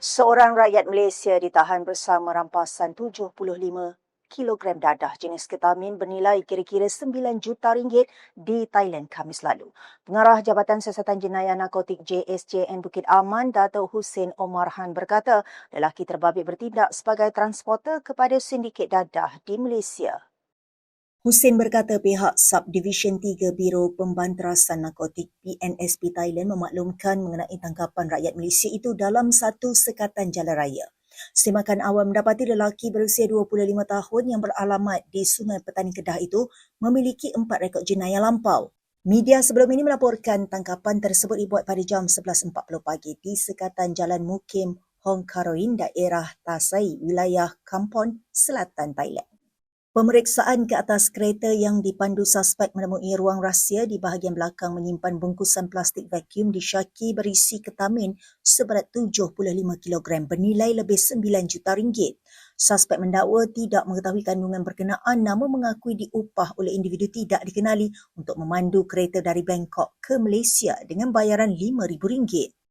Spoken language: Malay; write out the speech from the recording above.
Seorang rakyat Malaysia ditahan bersama rampasan 75 kilogram dadah jenis ketamin bernilai kira-kira 9 juta ringgit di Thailand Khamis lalu. Pengarah Jabatan Siasatan Jenayah Narkotik JSJN Bukit Aman, Dato' Hussein Omar Han berkata, lelaki terbabit bertindak sebagai transporter kepada sindiket dadah di Malaysia. Hussein berkata pihak Subdivision 3 Biro Pembanterasan Narkotik PNSP Thailand memaklumkan mengenai tangkapan rakyat Malaysia itu dalam satu sekatan jalan raya. Semakan awam mendapati lelaki berusia 25 tahun yang beralamat di Sungai Petani Kedah itu memiliki empat rekod jenayah lampau. Media sebelum ini melaporkan tangkapan tersebut dibuat pada jam 11.40 pagi di sekatan Jalan Mukim Hong Karoin, daerah Tasai, wilayah Kampon, Selatan Thailand. Pemeriksaan ke atas kereta yang dipandu suspek menemui ruang rahsia di bahagian belakang menyimpan bungkusan plastik vacuum disyaki berisi ketamin seberat 75 kg bernilai lebih 9 juta ringgit. Suspek mendakwa tidak mengetahui kandungan berkenaan namun mengakui diupah oleh individu tidak dikenali untuk memandu kereta dari Bangkok ke Malaysia dengan bayaran RM5,000.